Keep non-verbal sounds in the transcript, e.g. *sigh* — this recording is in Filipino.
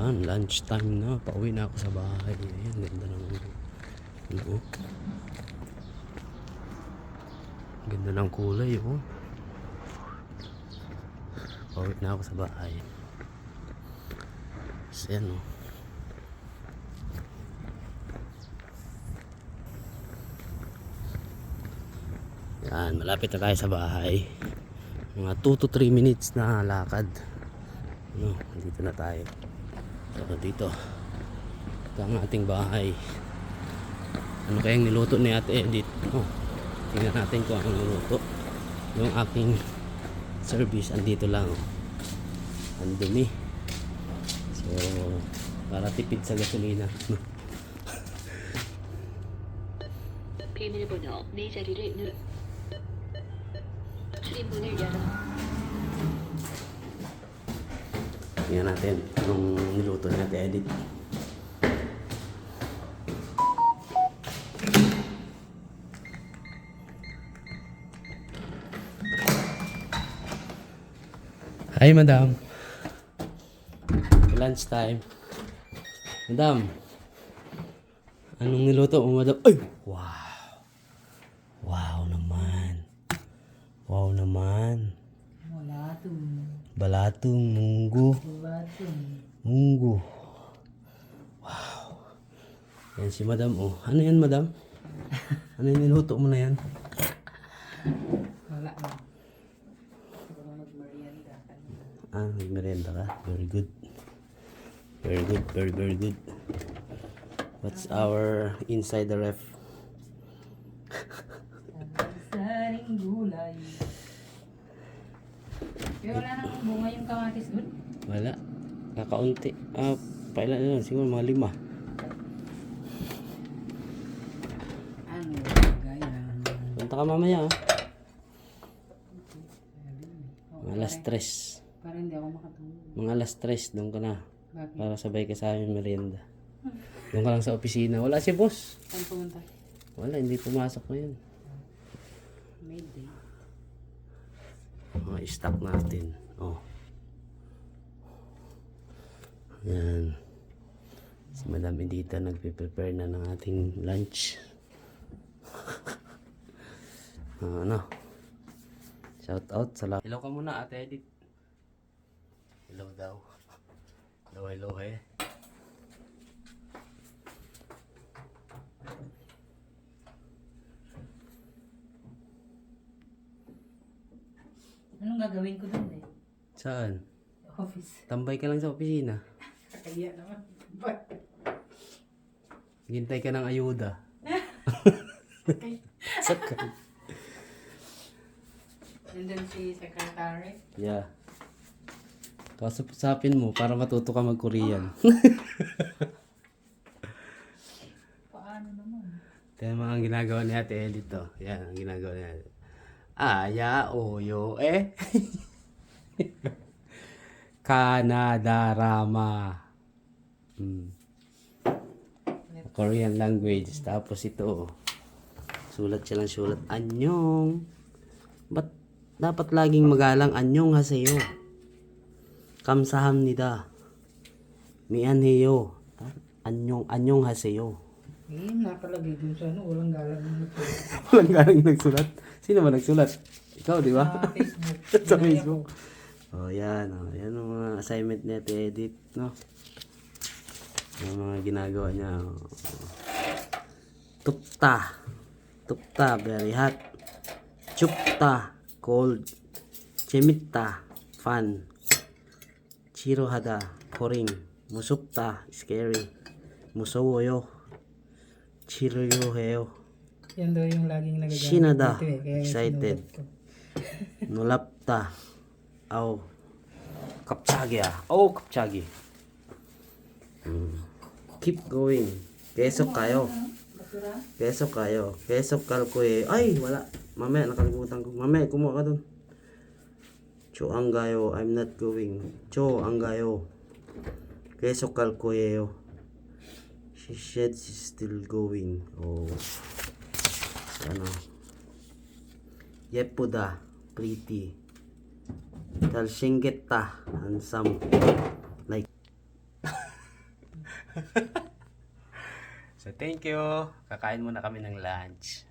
Yan, lunch time na. Pauwi na ako sa bahay. Ayan, ganda ng ano. oh. Ganda ng kulay, oh. Pauwi na ako sa bahay. So, yan, oh. Yan, malapit na tayo sa bahay. Mga 2 to 3 minutes na lakad. Ano, dito na tayo. So, dito. Ito ang ating bahay. Ano kayang niluto ni Ate Edith? Oh, tingnan natin kung anong niluto. Yung aking service, andito lang. Oh. Ang dumi. So, para tipid sa gasolina. 비밀번호 네 자리를 누 출입문을 열어 Tingnan natin anong niluto ni Ate Edith. Hi, madam. Lunch time. Madam. Anong niluto mo, madam? Ay! Wow! Wow naman. Wow naman. Walatong, Balatong munggo. walatong. Munggo. Wow. Yan si madam, oh. Ano yan, madam? Ano yung niluto mo na yan? Wala na. Ah, may merienda ka. Very good. Very good, very, very good. What's our inside the ref? Saring gulay. Pero wala nang bunga yung kamatis doon. Wala. Kakaunti. Ah, pailan na lang. Siguro mga lima. Ang gaya. Punta ka mamaya, ah. Mga alas tres. Para hindi ako makatulog. Mga alas tres, doon ka na. Bakit? Para sabay ka sa amin merienda. Doon ka lang sa opisina. Wala si boss. Saan pumunta? Wala, hindi pumasok ngayon. Mga stock natin. Oh. Yan. Si Madam Edita nagpe-prepare na ng ating lunch. *laughs* Ah, ano? Shout out sa lahat. Hello ka muna, Ate Edith. Hello daw. Hello, hello, eh. Anong gagawin ko doon eh? Saan? Office. Tambay ka lang sa opisina. Kaya naman. Hintay ka ng ayuda. *laughs* Sakal. Nandun si secretary. Yeah. Kausapin mo para matuto ka mag-Korean. *laughs* Paano naman? Yung mga ginagawa ni Ate Edith to. Yan ang ginagawa niya. Aya, oyo, eh. *laughs* Kanada, Rama. Hmm. Korean language. Tapos ito, oh. sulat siya lang sulat. Anyong. Ba't dapat laging magalang anyong haseyo? Kamsahamnida. Mianheyo. Anyong, anyong haseyo. Eh, nakalagay dun sa ano, walang galang ng ito. *laughs* Walang galing nagsulat. Sino ba nagsulat? Ikaw, di ba? Sa Facebook. *laughs* Sa Facebook. Oh, yan. Oh. Yan ang mga assignment niya, edit, no? Yung mga ginagawa niya. Oh. Tupta. Tupta, very hot. Chupta, cold. Chemitta, fun. Chirohada, boring. Musupta, scary. Musowoyo. Chiroyoheo. Yan daw yung laging nagagamit Shinada, dito eh, excited. *laughs* Nulapta. Aw. Kapchagi ah. Oh, kapchagi. Hmm. Keep going. Kesok kayo. Kesok kayo. Kesok kalkue. Ay, wala. Mamaya, nakalimutan ko. Mamaya, kumuha ka dun. Cho anggayo. I'm not going. Cho anggayo. Kesok kalkueo. She said she's still going. Oh. Ano? Yepuda, pretty. Talshingeta, handsome. Like. *laughs* so thank you. Kakain muna kami ng lunch.